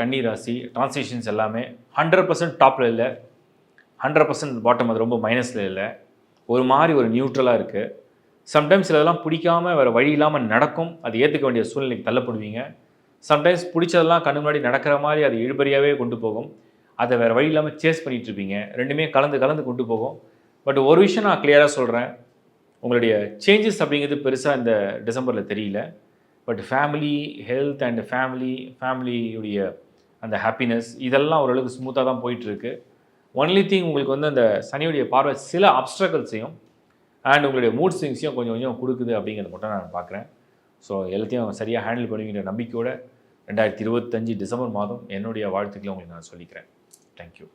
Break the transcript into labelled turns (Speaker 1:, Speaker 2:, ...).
Speaker 1: கன்னி ராசி டிரான்ஸ்லேஷன்ஸ் எல்லாமே ஹண்ட்ரட் பர்சன்ட் டாப்பில் இல்லை. ஹண்ட்ரட் பர்சன்ட் பாட்டம் அது ரொம்ப மைனஸில் இல்லை. ஒரு மாதிரி ஒரு நியூட்ரலாக இருக்குது சம்டைம்ஸ் இதெல்லாம் பிடிக்காம வேறு வழி இல்லாமல் நடக்கும். அது ஏற்றுக்க வேண்டிய சூழ்நிலைக்கு தள்ளப்படுவீங்க. சம்டைம்ஸ் பிடிச்சதெல்லாம் கண்ணு முன்னாடி நடக்கிற மாதிரி அது இழுபறியாகவே கொண்டு போகும். அதை வேறு வழி இல்லாமல் சேஸ் பண்ணிட்டு இருப்பீங்க. ரெண்டுமே கலந்து கலந்து கொண்டு போகும். பட் ஒரு விஷயம் நான் கிளியராக சொல்கிறேன் உங்களுடைய சேஞ்சஸ் அப்படிங்கிறது பெருசாக இந்த டிசம்பரில் தெரியல. But family health and family ஃபேமிலியுடைய அந்த ஹாப்பினஸ் இதெல்லாம் ஓரளவுக்கு ஸ்மூத்தாக தான் போயிட்டுருக்கு. ஒன்லி திங் உங்களுக்கு வந்து அந்த சனியுடைய பார்வை சில அப்ஸ்ட்ரகல்ஸையும் அண்ட் உங்களுடைய மூட் ஸ்விங்ஸையும் கொஞ்சம் கொஞ்சம் கொடுக்குது அப்படிங்கிறத மட்டும் நான் பார்க்குறேன். ஸோ எல்லாத்தையும் சரியாக ஹேண்டில் பண்ணுவீங்கிற நம்பிக்கையோட ரெண்டாயிரத்தி இருபத்தஞ்சு டிசம்பர் மாதம் என்னுடைய வாழ்த்துக்களை உங்களுக்கு நான் சொல்லிக்கிறேன். தேங்க்யூ